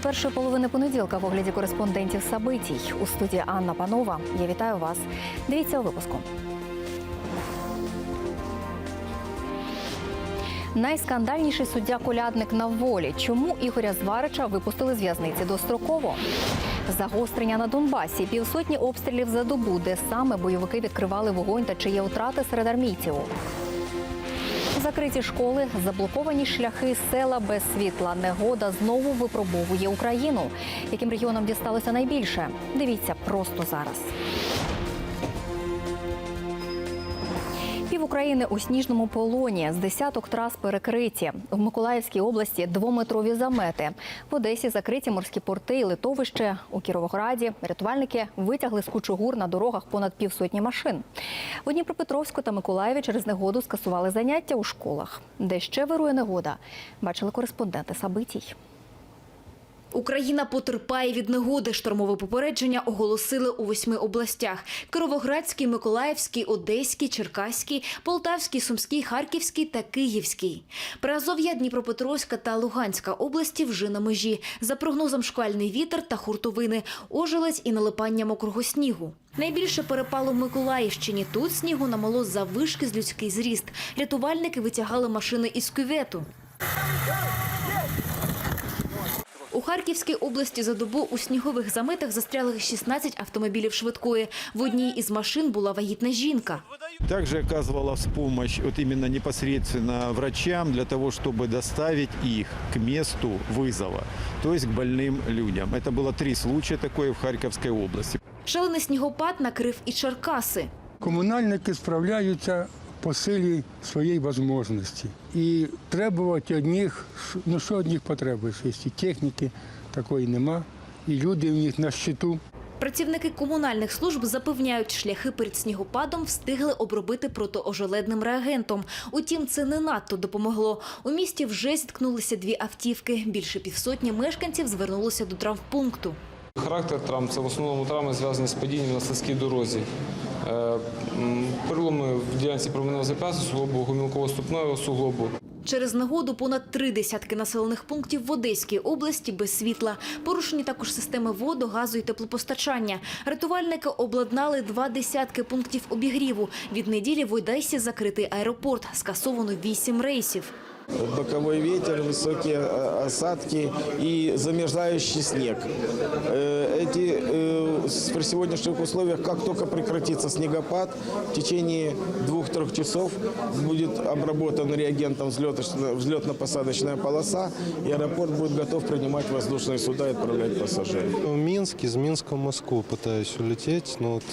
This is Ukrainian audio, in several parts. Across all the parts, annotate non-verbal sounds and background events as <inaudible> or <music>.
Події першої половини понеділка в огляді кореспондентів Сабитій у студії Анна Панова. Я вітаю вас. Дивіться у випуску. Найскандальніший суддя колядник на волі. Чому Ігоря Зварича випустили з в'язниці достроково? Загострення на Донбасі, півсотні обстрілів за добу, де саме бойовики відкривали вогонь та чи є втрати серед армійців. Закриті школи, заблоковані шляхи, села без світла. Негода знову випробовує Україну. Яким регіонам дісталося найбільше? Дивіться просто зараз. Пів України у сніжному полоні з десяток трас перекриті. В Миколаївській області двометрові замети. В Одесі закриті морські порти і литовище. У Кіровограді рятувальники витягли з кучугур на дорогах понад півсотні машин. В Дніпропетровську та Миколаєві через негоду скасували заняття у школах. Де ще вирує негода, бачили кореспонденти Сабитій. Україна потерпає від негоди. Штормове попередження оголосили у восьми областях: Кировоградській, Миколаївській, Одеській, Черкаській, Полтавській, Сумській, Харківській та Київській. Приазов'я, Дніпропетровська та Луганська області вже на межі. За прогнозом шквальний вітер та хуртовини, ожеледь і налипання мокрого снігу. Найбільше перепало в Миколаївщині. Тут снігу намало заввишки з людський зріст. Рятувальники витягали машини із кювету. У Харківській області за добу у снігових заметах застряли 16 автомобілів швидкої. В одній із машин була вагітна жінка. Также оказывалась помощь вот именно непосредственно врачам для того, чтобы доставить их к месту вызова, то есть к больным людям. Это было три случая такое в Харьковской области. Шалений снігопад накрив і Черкаси. Комунальники справляються по силі своєї можливості. І требувати одних, ну що одних потребуєш, якщо техніки такої нема, і люди в них на щиту. Працівники комунальних служб запевняють, шляхи перед снігопадом встигли обробити протиожеледним реагентом. Утім, це не надто допомогло. У місті вже зіткнулися дві автівки. Більше півсотні мешканців звернулося до травмпункту. Характер травм це в основному травми зв'язані з падінням на слизькій дорозі. Е, Переломи в ділянці променевого зап'ястя суглобу, гомілково-ступного суглобу. Через негоду понад три десятки населених пунктів в Одеській області без світла. Порушені також системи воду, газу і теплопостачання. Рятувальники обладнали два десятки пунктів обігріву. Від неділі в Одесі закритий аеропорт. Скасовано вісім рейсів. Боковой ветер, высокие э, осадки и замерзающий снег. Э, Эти, э, при сегодняшних условиях, как только прекратится снегопад, в течение двух-трех часов будет обработан реагентом взлетно-посадочная полоса, и аэропорт будет готов принимать воздушные суда и отправлять пассажиров. В Минск, из Минска в Москву пытаюсь улететь, но вот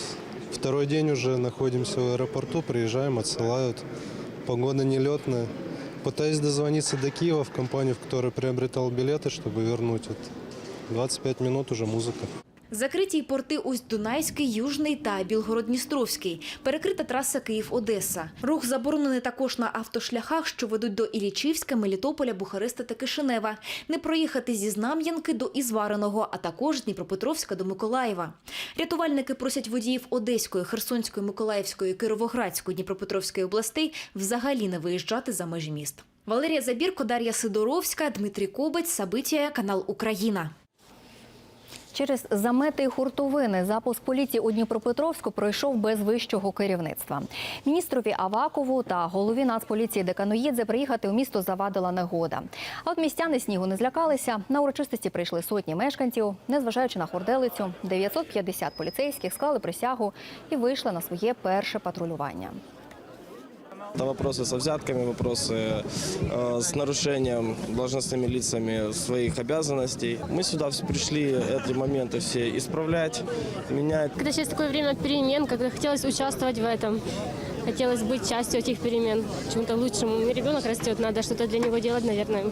второй день уже находимся в аэропорту, приезжаем, отсылают. Погода нелетная. Пытаюсь дозвониться до Киева в компанию, в которой приобретал билеты, чтобы вернуть. Вот 25 минут уже музыка. Закриті порти Усть-Дунайський, Южний та Білгород-Дністровський. Перекрита траса Київ-Одеса. Рух заборонений також на автошляхах, що ведуть до Ілічівська, Мелітополя, Бухареста та Кишинева. Не проїхати зі Знам'янки до Ізвареного, а також Дніпропетровська до Миколаєва. Рятувальники просять водіїв Одеської, Херсонської, Миколаївської, Кировоградської, Дніпропетровської областей взагалі не виїжджати за межі міст. Валерія Забірко, Дар'я Сидоровська, Дмитрій Кобець, Сабитія, канал Україна. Через замети й хуртовини запуск поліції у Дніпропетровську пройшов без вищого керівництва. Міністрові Авакову та голові Нацполіції Деканоїдзе приїхати у місто завадила негода. А от містяни снігу не злякалися. На урочистості прийшли сотні мешканців. Незважаючи на хорделицю, 950 поліцейських склали присягу і вийшли на своє перше патрулювання. Это вопросы со взятками, вопросы э, с нарушением должностными лицами своих обязанностей. Мы сюда все пришли эти моменты все исправлять, менять. Когда сейчас такое время перемен, когда хотелось участвовать в этом, хотелось быть частью этих перемен, чем-то лучшим. У меня ребенок растет, надо что-то для него делать, наверное.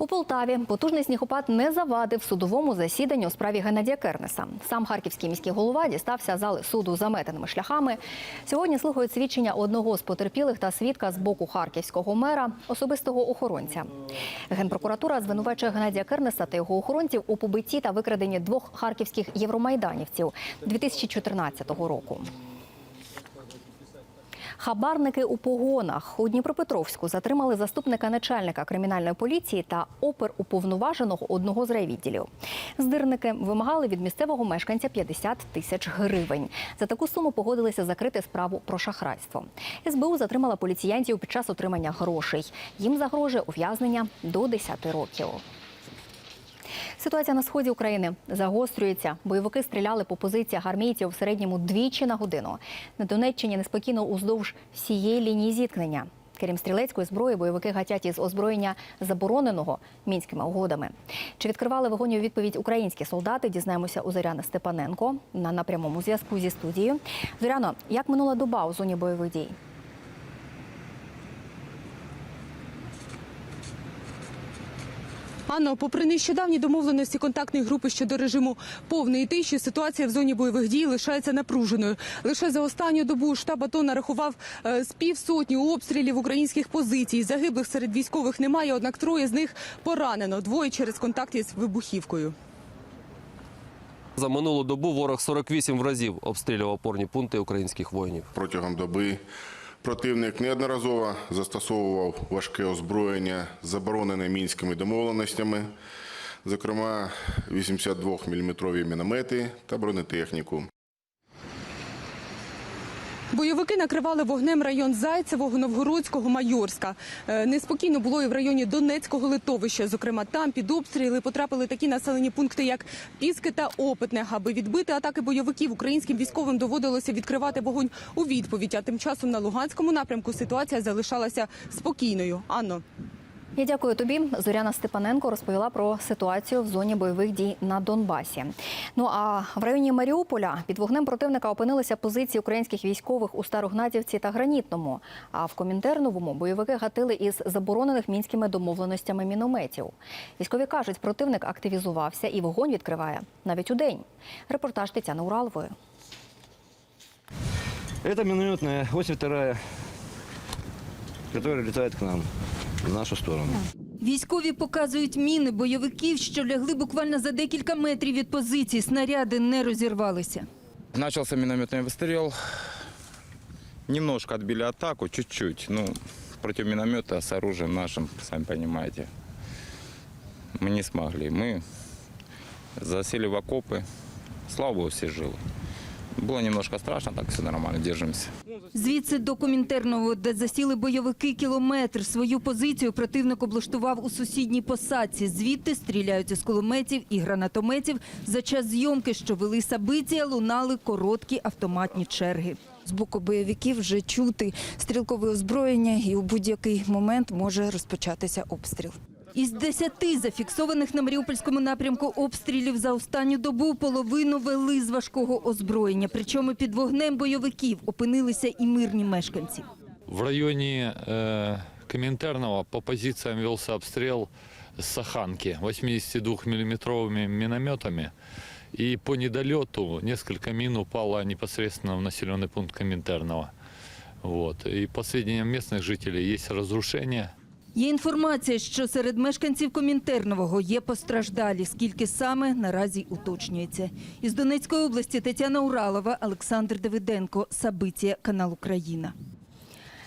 У Полтаві потужний снігопад не завадив судовому засіданню у справі Геннадія Кернеса. Сам харківський міський голова дістався зали суду заметеними шляхами. Сьогодні слухають свідчення одного з потерпілих та свідка з боку харківського мера, особистого охоронця. Генпрокуратура звинувачує Геннадія Кернеса та його охоронців у побитті та викраденні двох харківських євромайданівців 2014 року. Хабарники у погонах у Дніпропетровську затримали заступника начальника кримінальної поліції та оперуповноваженого одного з райвідділів. Здирники вимагали від місцевого мешканця 50 тисяч гривень. За таку суму погодилися закрити справу про шахрайство. СБУ затримала поліціянтів під час отримання грошей. Їм загрожує ув'язнення до 10 років. Ситуація на сході України загострюється. Бойовики стріляли по позиціях армійців в середньому двічі на годину. На Донеччині неспокійно уздовж всієї лінії зіткнення. Крім стрілецької зброї, бойовики гатять із озброєння забороненого мінськими угодами. Чи відкривали вогонь у відповідь українські солдати? Дізнаємося у Зоряни Степаненко на напрямому зв'язку зі студією. Зоряно, як минула доба у зоні бойових дій? Анно, попри нещодавні домовленості контактної групи щодо режиму повної тиші, ситуація в зоні бойових дій лишається напруженою. Лише за останню добу штаб АТО нарахував е, з півсотні обстрілів українських позицій. Загиблих серед військових немає, однак троє з них поранено. Двоє через контакт із вибухівкою. За минулу добу ворог 48 разів обстрілював опорні пункти українських воїнів. Протягом доби противник неодноразово застосовував важке озброєння, заборонене мінськими домовленостями, зокрема 82-мм міномети та бронетехніку. Бойовики накривали вогнем район Зайцевого, Новгородського, Майорська. Е, Неспокійно було і в районі Донецького литовища. Зокрема, там під обстріли потрапили такі населені пункти, як Піски та Опитне. Аби відбити атаки бойовиків, українським військовим доводилося відкривати вогонь у відповідь. А тим часом на Луганському напрямку ситуація залишалася спокійною. Анно. Я дякую тобі. Зоряна Степаненко розповіла про ситуацію в зоні бойових дій на Донбасі. Ну а в районі Маріуполя під вогнем противника опинилися позиції українських військових у Старогнатівці та Гранітному. А в Комінтерновому бойовики гатили із заборонених мінськими домовленостями мінометів. Військові кажуть, противник активізувався і вогонь відкриває навіть у день. Репортаж Тетяни Уралової. Это минометная 82-я, которая летает к нам, в нашу сторону. Військові показують міни бойовиків, що лягли буквально за декілька метрів від позицій. Снаряди не розірвалися. Начался минометный выстрел. Немножко отбили атаку, чуть-чуть. Ну, против миномета с оружием нашим, сами понимаете, мы не смогли. Мы засели в окопы. Слава богу, все живы. Было немножко страшно, так все нормально, держимся. Звідси до Комінтерного, де засіли бойовики кілометр. Свою позицію противник облаштував у сусідній посадці. Звідти стріляють із кулеметів і гранатометів. За час зйомки, що вели сабиція, лунали короткі автоматні черги. З боку бойовиків вже чути стрілкове озброєння, і у будь-який момент може розпочатися обстріл. Із десяти зафіксованих на Маріупольському напрямку обстрілів за останню добу половину вели з важкого озброєння. Причому під вогнем бойовиків опинилися і мирні мешканці. В районе э, Коминтерного по позициям велся обстрел с Саханки 82-миллиметровыми минометами. И по недолету несколько мин упало непосредственно в населенный пункт Коминтерного. Вот. И по сведениям местных жителей есть разрушения. Є інформація, що серед мешканців Комінтернового є постраждалі. Скільки саме наразі уточнюється. Із Донецької області Тетяна Уралова, Олександр Давиденко, Сабиція, канал Україна.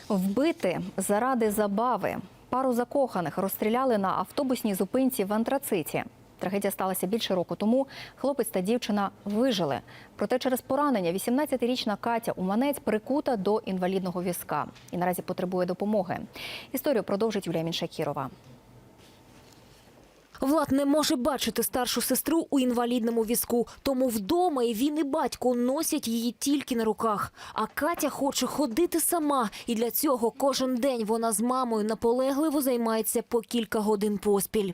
Вбити заради забави. Пару закоханих розстріляли на автобусній зупинці в антрациті. Трагедія сталася більше року тому. Хлопець та дівчина вижили. Проте через поранення 18-річна Катя Уманець прикута до інвалідного візка і наразі потребує допомоги. Історію продовжить Юлія Міншакірова. Влад не може бачити старшу сестру у інвалідному візку, тому вдома і він, і батько носять її тільки на руках. А Катя хоче ходити сама, і для цього кожен день вона з мамою наполегливо займається по кілька годин поспіль.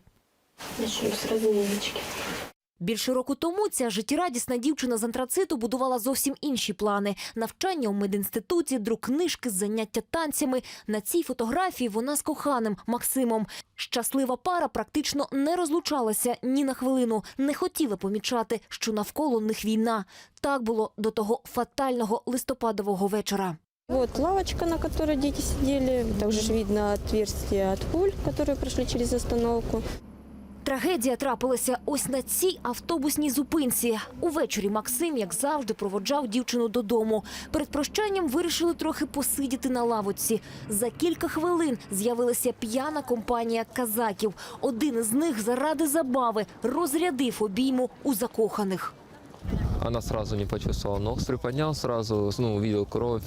Начну с разминочки. Більше року тому ця життєрадісна дівчина з антрациту будувала зовсім інші плани: навчання у медінституті, друк книжки, заняття танцями. На цій фотографії вона з коханим Максимом. Щаслива пара практично не розлучалася ні на хвилину, не хотіла помічати, що навколо них війна. Так було до того фатального листопадового вечора. Вот лавочка, на которой дети сидели. Также видно отверстия от пуль, которые прошли через остановку. Трагедія трапилася ось на цій автобусній зупинці. Увечері Максим, як завжди, проводжав дівчину додому. Перед прощанням вирішили трохи посидіти на лавочці. За кілька хвилин з'явилася п'яна компанія казаків. Один із них заради забави розрядив обійму у закоханих. Она сразу не почувствовала ног, приподнял сразу, ну, увидел кровь.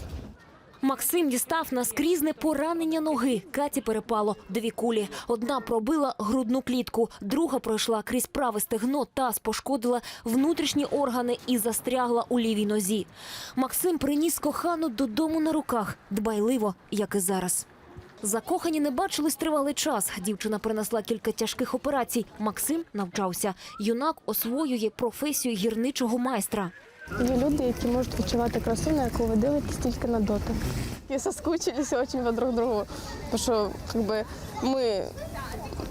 Максим дістав наскрізне поранення ноги. Каті перепало дві кулі. Одна пробила грудну клітку, друга пройшла крізь праве стегно, таз пошкодила внутрішні органи і застрягла у лівій нозі. Максим приніс кохану додому на руках, дбайливо, як і зараз. Закохані не бачились тривалий час. Дівчина принесла кілька тяжких операцій. Максим навчався. Юнак освоює професію гірничого майстра. Є люди, які можуть відчувати красу, на яку ви дивитесь тільки на дотик. І соскучились очень по друг другу. Тому що как бы, ми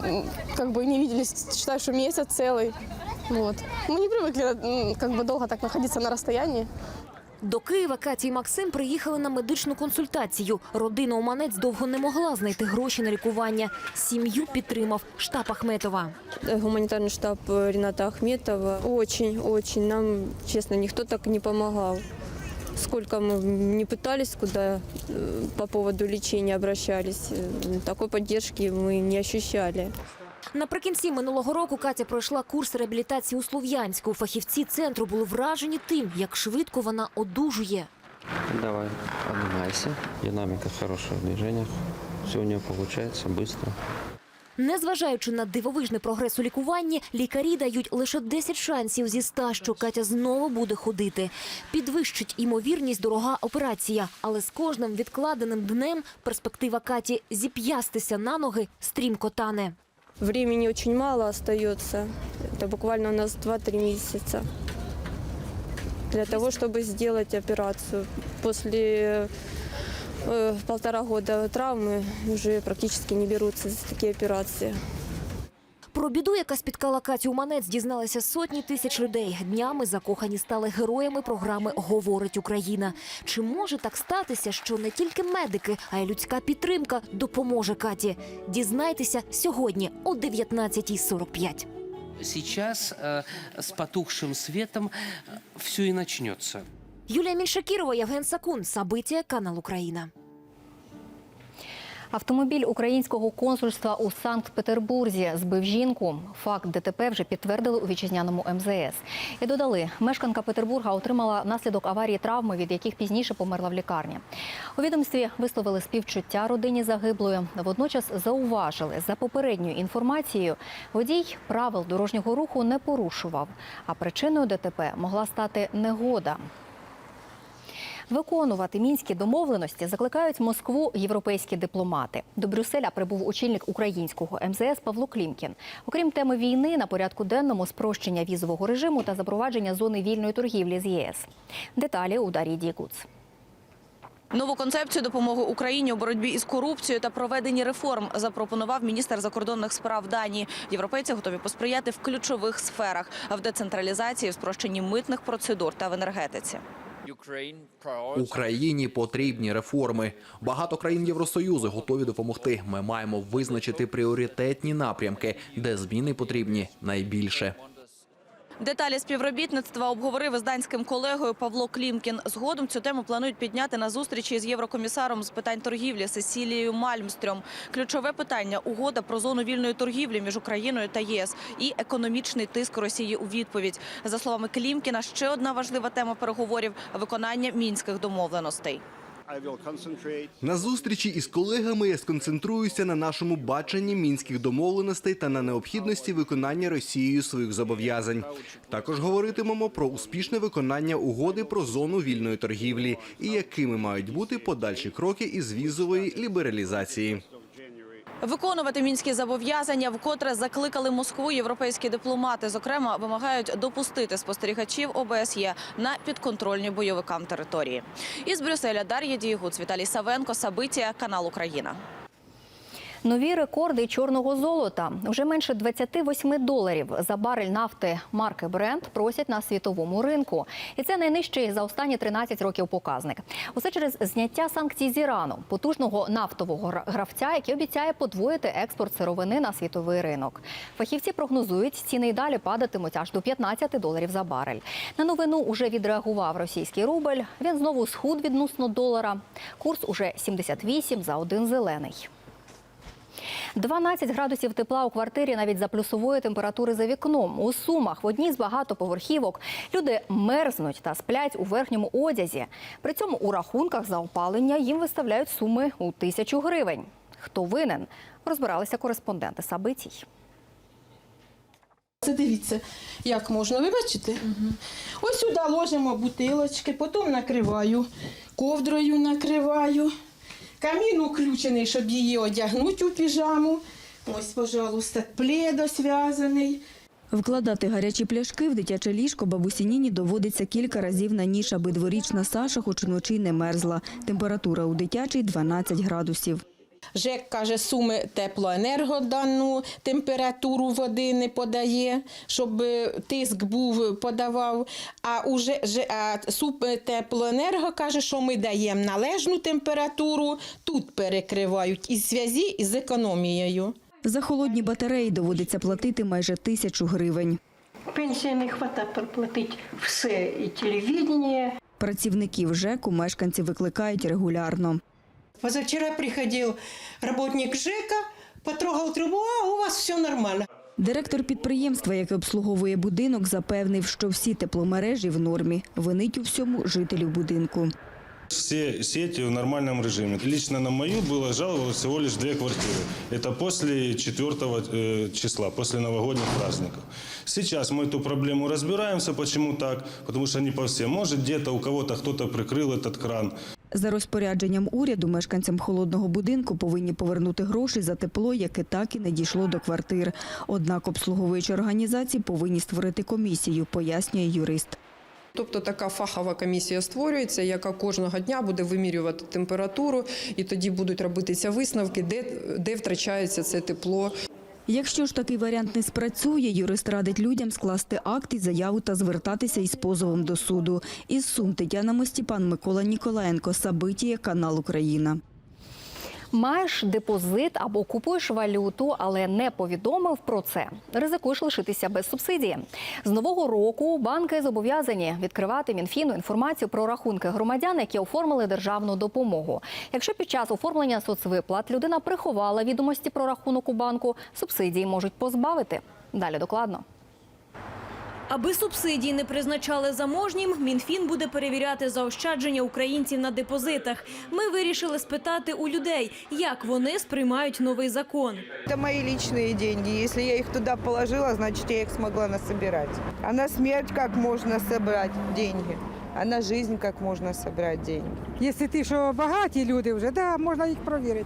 м, как бы, не виделись, считай, що місяць цілий. Вот. Мы не привыкли м, как бы, долго так находиться на расстоянии. До Києва Катя і Максим приїхали на медичну консультацію. Родина Уманець довго не могла знайти гроші на лікування. Сім'ю підтримав штаб Ахметова. Гуманітарний штаб Рената Ахметова. Очень, очень. Нам, честно, никто так не помогал. Сколько мы не пытались, куда э, по поводу лечения обращались, э, такой поддержки мы не ощущали. Наприкінці минулого року Катя пройшла курс реабілітації у Слов'янську. Фахівці центру були вражені тим, як швидко вона одужує. Давай, поднимайся. Динамика хорошая в. Все у нее получается быстро. Незважаючи на дивовижний прогрес у лікуванні, лікарі дають лише 10 шансів зі 100, що Катя знову буде ходити. Підвищить імовірність дорога операція, але з кожним відкладеним днем перспектива Каті зіп'ястися на ноги стрімко тане. Времени очень мало остается. Это буквально у нас 2-3 месяца для того, чтобы сделать операцию. После э, полтора года травмы уже практически не берутся за такие операции. Про біду, яка спіткала Катю Уманець, дізналися сотні тисяч людей. Днями закохані стали героями програми Говорить Україна. Чи може так статися, що не тільки медики, а й людська підтримка допоможе Каті? Дізнайтеся сьогодні о 19.45. Сейчас э, с потухшим светом все и начнется. Юлія Міншакірова, Євген Сакун. Сабиття, канал Україна. Автомобіль українського консульства у Санкт-Петербурзі збив жінку. Факт ДТП вже підтвердили у вітчизняному МЗС. І додали, мешканка Петербурга отримала внаслідок аварії травми, від яких пізніше померла в лікарні. У відомстві висловили співчуття родині загиблої. Водночас зауважили, за попередньою інформацією, водій правил дорожнього руху не порушував, а причиною ДТП могла стати негода. Виконувати мінські домовленості закликають Москву європейські дипломати. До Брюсселя прибув очільник українського МЗС Павло Клімкін. Окрім теми війни, на порядку денному спрощення візового режиму та запровадження зони вільної торгівлі з єС. Деталі у Дар'ї Дігуц. Нову концепцію допомоги Україні у боротьбі із корупцією та проведенні реформ запропонував міністр закордонних справ Данії. Європейці готові посприяти в ключових сферах в децентралізації, в спрощенні митних процедур та в енергетиці. Україні потрібні реформи. Багато країн Євросоюзу готові допомогти. Ми маємо визначити пріоритетні напрямки, де зміни потрібні найбільше. Деталі співробітництва обговорив із данським колегою Павло Клімкін. Згодом цю тему планують підняти на зустрічі з єврокомісаром з питань торгівлі Сесілією Мальмстрьом. Ключове питання угода про зону вільної торгівлі між Україною та ЄС і економічний тиск Росії у відповідь. За словами Клімкіна, ще одна важлива тема переговорів виконання мінських домовленостей. На зустрічі із колегами я сконцентруюся на нашому баченні мінських домовленостей та на необхідності виконання Росією своїх зобов'язань. Також говоритимемо про успішне виконання угоди про зону вільної торгівлі і якими мають бути подальші кроки із візової лібералізації. Виконувати мінські зобов'язання вкотре закликали Москву європейські дипломати. Зокрема, вимагають допустити спостерігачів ОБСЄ на підконтрольні бойовикам території. Із Брюсселя Дар'я Дієгуц, Віталій Савенко, Сабитія, канал Україна. Нові рекорди чорного золота. Вже менше 28 доларів за барель нафти марки Brent просять на світовому ринку. І це найнижчий за останні 13 років показник. Усе через зняття санкцій з Ірану, потужного нафтового гравця, який обіцяє подвоїти експорт сировини на світовий ринок. Фахівці прогнозують, ціни й далі падатимуть аж до 15 доларів за барель. На новину уже відреагував російський рубль. Він знову схуд відносно долара. Курс уже 78 за один зелений. 12 градусів тепла у квартирі навіть за плюсової температури за вікном. У Сумах в одній з багатоповерхівок люди мерзнуть та сплять у верхньому одязі. При цьому у рахунках за опалення їм виставляють суми у тисячу гривень. Хто винен? Розбиралися кореспонденти Сабитій. Це дивіться, як можна. Ви бачите? Ось сюди ложимо бутилочки, потім накриваю, ковдрою накриваю. Камін уключений, щоб її одягнути у піжаму. Ось, пожалуйста, пледо зв'язаний. Вкладати гарячі пляшки в дитяче ліжко бабусі Ніні доводиться кілька разів на ніж, аби дворічна Саша хоч вночі не мерзла. Температура у дитячій 12 градусів. ЖЕК каже, суми теплоенерго дану температуру води не подає, щоб тиск був подавав. А уже а суп теплоенерго каже, що ми даємо належну температуру, тут перекривають із зв'язі із економією. За холодні батареї доводиться платити майже тисячу гривень. Пенсії не вистачає проплатити все, і телевидение. Працівників ЖЕКу мешканці викликають регулярно. Позавчера приходил работник ЖЭКа, потрогал трубу, а у вас все нормально. Директор підприємства, яке обслуговує будинок, запевнив, що всі тепломережі в нормі. Винить у всьому жителів будинку. Все сети в нормальном режиме. Лично на мою было жаловалось всего лишь две квартиры. Это после 4 э, числа, после новогодних праздников. Сейчас мы эту проблему разбираемся, почему так, потому что не по всем. Может где-то у кого-то кто-то прикрыл этот кран. За розпорядженням уряду мешканцям холодного будинку повинні повернути гроші за тепло, яке так і не дійшло до квартир. Однак обслуговуючі організації повинні створити комісію, пояснює юрист. Тобто така фахова комісія створюється, яка кожного дня буде вимірювати температуру, і тоді будуть робитися висновки, де, де втрачається це тепло. Якщо ж такий варіант не спрацює, юрист радить людям скласти акт і заяву та звертатися із позовом до суду. Із Сум Тетяна Мостіпан, Микола Ніколаєнко, Сабитія, канал Україна. Маєш депозит або купуєш валюту, але не повідомив про це. Ризикуєш лишитися без субсидії. З нового року банки зобов'язані відкривати Мінфіну інформацію про рахунки громадян, які оформили державну допомогу. Якщо під час оформлення соцвиплат людина приховала відомості про рахунок у банку, субсидії можуть позбавити. Далі докладно. Аби субсидії не призначали заможнім, Мінфін буде перевіряти заощадження українців на депозитах. Ми вирішили спитати у людей, як вони сприймають новий закон. Это мои личные деньги. Если я их туда положила, значит, я их смогла насобирать. А на смерть как можно собрать деньги? А на жизнь как можно собрать деньги? Якщо ти що багаті люди вже, да, можна їх провірити.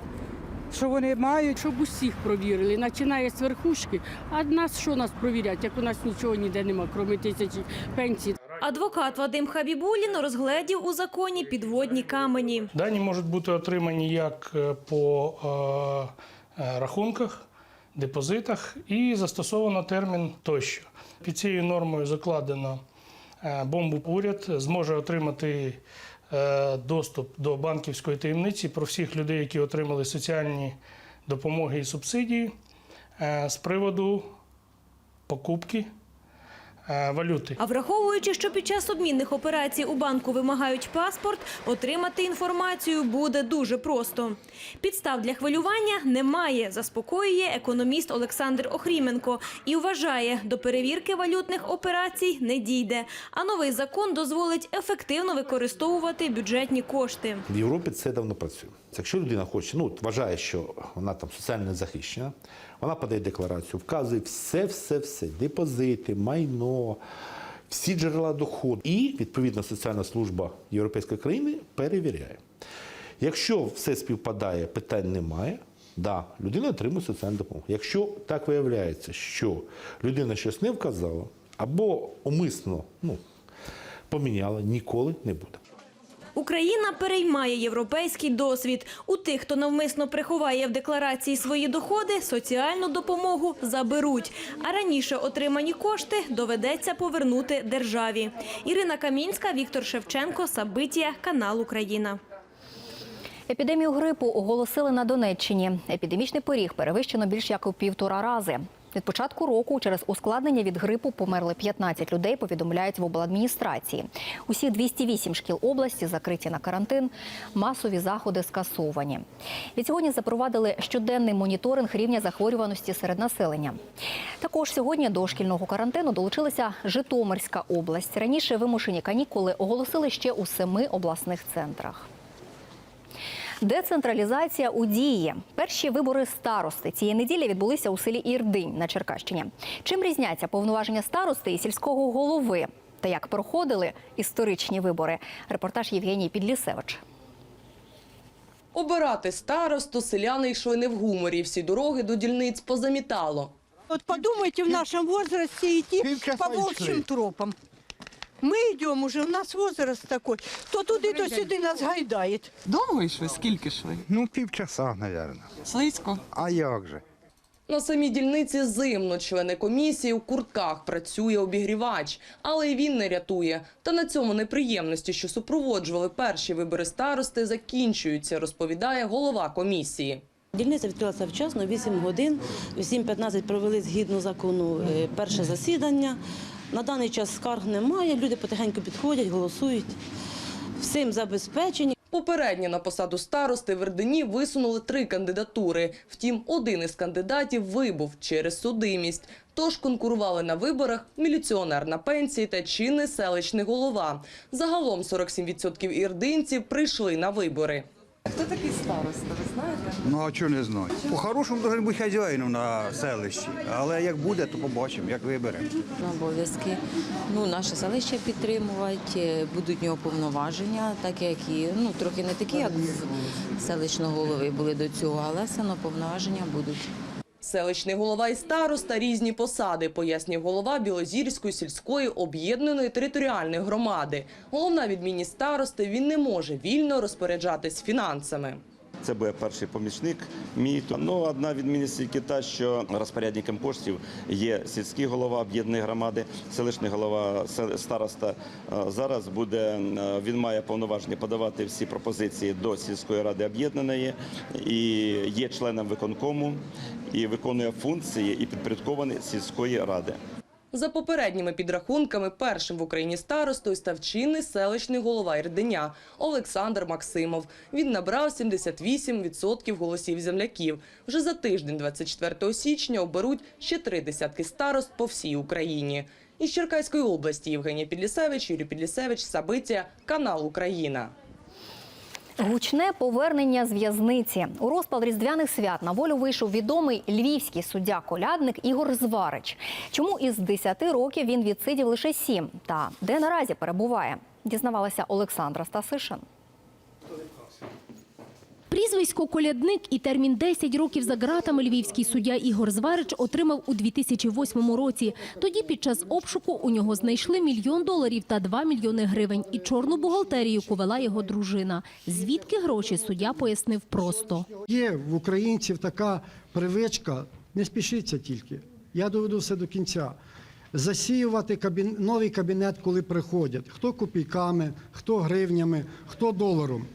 Що вони мають, щоб усіх провірили, починає з верхушки. А нас що нас провірять, як у нас нічого ніде нема, крім тисячі пенсій. Адвокат Вадим Хабібулін розгледів у законі підводні камені. Дані можуть бути отримані як е, по е, е, рахунках, депозитах і застосовано термін тощо. Під цією нормою закладено бомбу уряд зможе отримати доступ до банківської таємниці про всіх людей, які отримали соціальні допомоги і субсидії е, з приводу покупки е, валюти. А враховуючи, що під час обмінних операцій у банку вимагають паспорт, отримати інформацію буде дуже просто. Підстав для хвилювання немає, заспокоює економіст Олександр Охріменко і вважає, до перевірки валютних операцій не дійде. А новий закон дозволить ефективно використовувати бюджетні кошти. В Європі це давно працює. Якщо людина хоче, ну вважає, що вона там соціально захищена, вона подає декларацію, вказує все, все, все, депозити, майно, всі джерела доходу. І відповідно соціальна служба європейської країни перевіряє. Якщо все співпадає, питань немає. Да, людина отримує соціальну допомогу. Якщо так виявляється, що людина щось не вказала або умисно ну, поміняла, ніколи не буде. Україна переймає європейський досвід. У тих, хто навмисно приховає в декларації свої доходи, соціальну допомогу заберуть. А раніше отримані кошти доведеться повернути державі. Ірина Камінська, Віктор Шевченко, Сабитія, канал Україна. Епідемію грипу оголосили на Донеччині. Епідемічний поріг перевищено більш як у півтора рази. Від початку року через ускладнення від грипу померли 15 людей, повідомляють в обладміністрації. Усі 208 шкіл області закриті на карантин, масові заходи скасовані. Від сьогодні запровадили щоденний моніторинг рівня захворюваності серед населення. Також сьогодні до шкільного карантину долучилася Житомирська область. Раніше вимушені канікули оголосили ще у семи обласних центрах. Децентралізація у дії. Перші вибори старости цієї неділі відбулися у селі Ірдинь на Черкащині. Чим різняться повноваження старости і сільського голови? Та як проходили історичні вибори? Репортаж Євгеній Підлісевич. Обирати старосту селяни йшли не в гуморі. Всі дороги до дільниць позамітало. Вот подумайте, в нашем возрасте идти по волчьим тропам. Мы идем уже, у нас возраст такой. То туди, то сюди нас гайдает. Довго йшли? Скільки йшли? Ну, півчаса, мабуть. Слизько. А як же? На самій дільниці зимно члени комісії у куртках працює обігрівач, але й він не рятує. Та на цьому неприємності, що супроводжували перші вибори старости, закінчуються, розповідає голова комісії. Дільниця відкрилася вчасно, 8 годин, в 7.15 провели згідно закону е, перше засідання. На даний час скарг немає, люди потихеньку підходять, голосують. Всім забезпечені. Попередньо на посаду старости в Вердені висунули три кандидатури. Втім, один із кандидатів вибув через судимість. Тож конкурували на виборах міліціонер на пенсії та чинний селищний голова. Загалом 47% ірдинців прийшли на вибори. Хто такий староста, ви знаєте? Ну, а чого не знаю? По-хорошому повинен бути хазяїном на селищі. Але як буде, то побачимо, як виберемо. обов'язки. Ну, наше селище підтримувати, е, будуть в нього повноваження, так як і ну трохи не такі, як в селищного голови були до цього, але все одно повноваження будуть. Селищний голова і староста – різні посади, пояснює голова Білозірської сільської об'єднаної територіальної громади. Головна відмінність старости – він не може вільно розпоряджатись фінансами. Це буде перший помічник мій. Ну, одна відмінність тільки та, що розпорядником коштів є сільський голова об'єднаної громади, селищний голова староста. Е, Зараз буде е, він має повноваження подавати всі пропозиції до сільської ради об'єднаної і є членом виконкому і виконує функції і підпорядкований сільської ради. За попередніми підрахунками, першим в Україні старостою став чинний селищний голова Ірденя Олександр Максимов. Він набрав 78% голосів земляків. Вже за тиждень, 24 січня, оберуть ще три десятки старост по всій Україні. Із Черкаської області Євгенія Підлісевич, Юрій Підлісевич, Сабиття, канал Україна. Гучне повернення з в'язниці. У розпал різдвяних свят на волю вийшов відомий львівський суддя-колядник Ігор Зварич. Чому із 10 років він відсидів лише 7? Та де наразі перебуває? Дізнавалася Олександра Стасишин. Прізвисько «Колядник» і термін 10 років за ґратами львівський суддя Ігор Зварич отримав у 2008 році. Тоді під час обшуку у нього знайшли мільйон доларів та 2 мільйони гривень. І чорну бухгалтерію кувала його дружина. Звідки гроші суддя пояснив просто. Є в українців така привичка, не спішіться тільки. Я доведу все до кінця. Засіювати кабін... новий кабінет, коли приходять. Хто копійками, хто гривнями, хто доларом.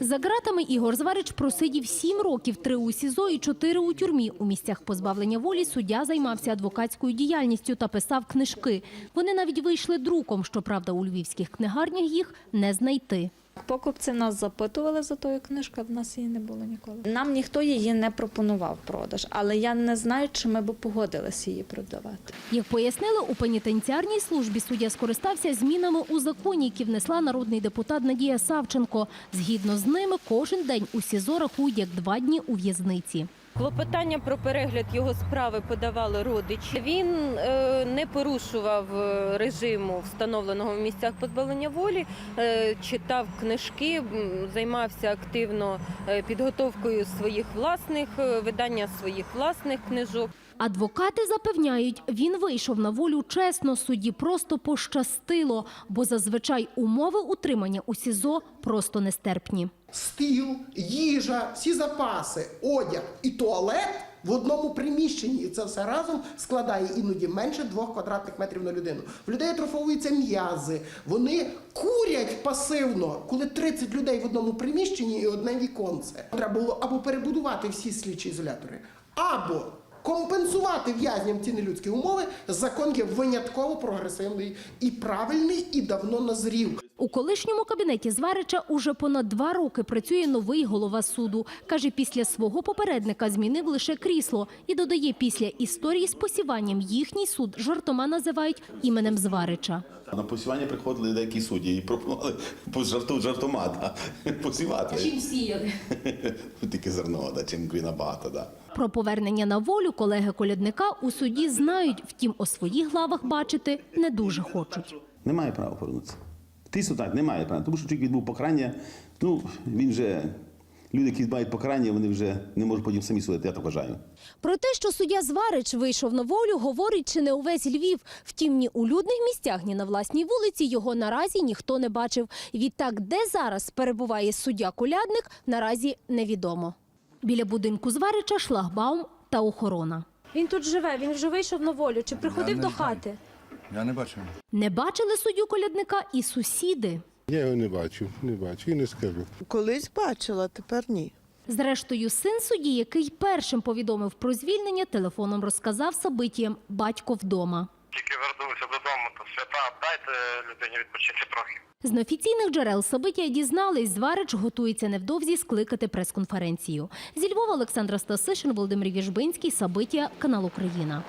За ґратами Ігор Зварич просидів сім років, три у СІЗО і чотири у тюрмі. У місцях позбавлення волі суддя займався адвокатською діяльністю та писав книжки. Вони навіть вийшли друком, щоправда, у львівських книгарнях їх не знайти. Покупці нас запитували за тою книжкою, в нас її не було ніколи. Нам ніхто її не пропонував продаж, але я не знаю, чи ми б погодилися її продавати. Як пояснили, у пенітенціарній службі суддя скористався змінами у законі, які внесла народний депутат Надія Савченко. Згідно з ними, кожен день у СІЗО рахують як два дні у в'язниці. Клопотання про перегляд його справи подавали родичі. Він е, не порушував е, режиму встановленого в місцях позбавлення волі, е, читав книжки, займався активно е, підготовкою своїх власних е, видання своїх власних книжок. Адвокати запевняють, він вийшов на волю чесно, судді просто пощастило, бо зазвичай умови утримання у СІЗО просто нестерпні. стіл, їжа, всі запаси, одяг і туалет в одному приміщенні. І це все разом складає іноді менше двох квадратних метрів на людину. В людей атрофовуються м'язи, вони курять пасивно, коли 30 людей в одному приміщенні і одне віконце. Треба було або перебудувати всі слідчі ізолятори, або компенсувати в'язням ці нелюдські умови. Закон є винятково прогресивний і правильний, і давно назрів. У колишньому кабінеті Зварича уже понад два роки працює новий голова суду. Каже, після свого попередника змінив лише крісло і додає, після історії з посіванням їхній суд жартома називають іменем Зварича. На посівання приходили деякі судді і пропонували по жарту жартома да, посівати. сіяли? <laughs> Тільки зерно, да, чим набагато. Да. Про повернення на волю колеги колядника у суді знають, втім, у своїх главах бачити не дуже хочуть. Немає права повернутися. Тисно так, немає права. Тому що чоловік відбув покарання, ну він вже. Люди, які мають покарання, вони вже не можуть потім самі судити, я так вважаю. Про те, що суддя Зварич вийшов на волю, говорить чи не увесь Львів. Втім, ні у людних місцях, ні на власній вулиці його наразі ніхто не бачив. Відтак, де зараз перебуває суддя-колядник, наразі невідомо. Біля будинку Зварича шлагбаум та охорона. Він тут живе, він вже вийшов на волю. Чи приходив до знаю. хати? Я не бачив. Не бачили суддю колядника і сусіди. Я його не бачив, не бачив і не скажу. Колись бачила, тепер ні. Зрештою, син судді, який першим повідомив про звільнення, телефоном розказав Сабитієм «батько вдома». Тільки вернувся додому, то свята, дайте людині відпочити трохи. З неофіційних джерел Сабитія дізнались, Зварич готується невдовзі скликати прес-конференцію. Зі Львова Олександра Стасишин, Володимир Віжбинський, Сабитія, канал Україна.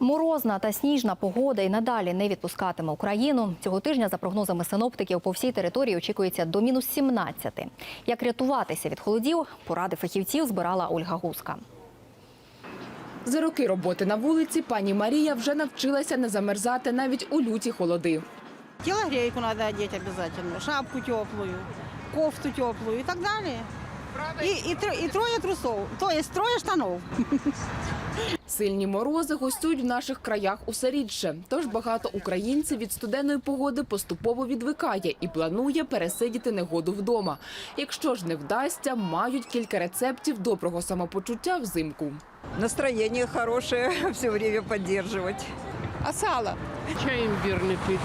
Морозна та сніжна погода і надалі не відпускатиме Україну. Цього тижня, за прогнозами синоптиків, по всій території очікується до мінус 17. Як рятуватися від холодів, поради фахівців збирала Ольга Гуска. За роки роботи на вулиці пані Марія вже навчилася не замерзати навіть у люті холоди. Телогрейку надо одеть обязательно, шапку теплую, кофту теплую и так далее. И, и, тро- и трое трусов, то есть трое штанов. Сильні морози гостюють в наших краях усе рідше. Тож багато українців від студеної погоди поступово відвикає і планує пересидіти негоду вдома. Якщо ж не вдасться, мають кілька рецептів доброго самопочуття взимку. Настроение хорошее <laughs> все время поддерживать. А сало? Чай імбірний пить.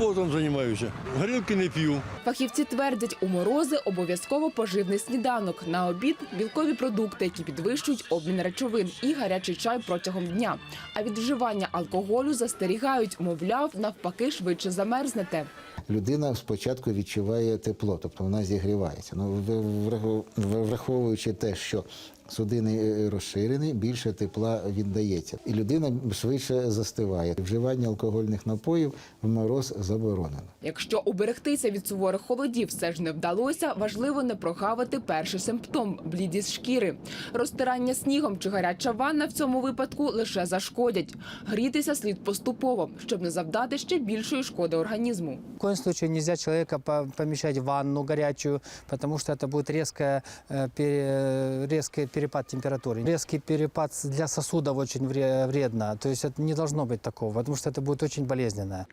Спортом займаюся. Горілки не п'ю. Фахівці твердять, у морози обов'язково поживний сніданок. На обід білкові продукти, які підвищують обмін речовин, і гарячий чай протягом дня. А від вживання алкоголю застерігають, мовляв, навпаки, швидше замерзнете. людина спочатку відчуває тепло, тобто вона зігрівається. Ну, в- враховуючи те, що судини е, розширені, більше тепла віддається. І людина швидше застиває. Вживання алкогольних напоїв в мороз заборонено. Якщо уберегтися від суворих холодів все ж не вдалося, важливо не прогавити перший симптом блідість шкіри. Розтирання снігом чи гаряча ванна в цьому випадку лише зашкодять. Грітися слід поступово, щоб не завдати ще більшої шкоди організму. В коем случае нельзя человека по- помещать в ванну горячую, потому что это будет резкая, э, пере- резкий перепад температуры. Резкий перепад с- для сосудов очень вре- вредно. То есть это не должно быть такого, потому что это будет очень болезненно.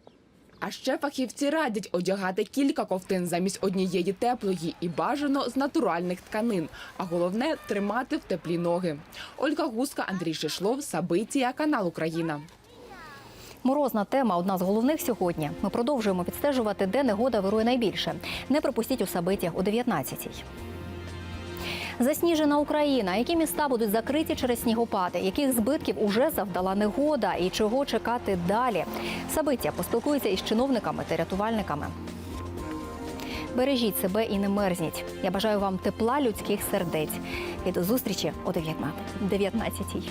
А ще фахівці радять одягати кілька ковтин замість однієї теплої і бажано з натуральних тканин. А головне тримати в теплі ноги. Ольга Гуска, Андрій Шишлов, Сабиція, канал Україна. Морозна тема одна з головних сьогодні. Ми продовжуємо відстежувати, де негода вирує найбільше. Не пропустіть у Сабиті о 19-й. Засніжена Україна. Які міста будуть закриті через снігопади? Яких збитків уже завдала негода? І чого чекати далі? Сабиття поспілкується із чиновниками та рятувальниками. Бережіть себе і не мерзніть. Я бажаю вам тепла людських сердець. І до зустрічі о 19-й.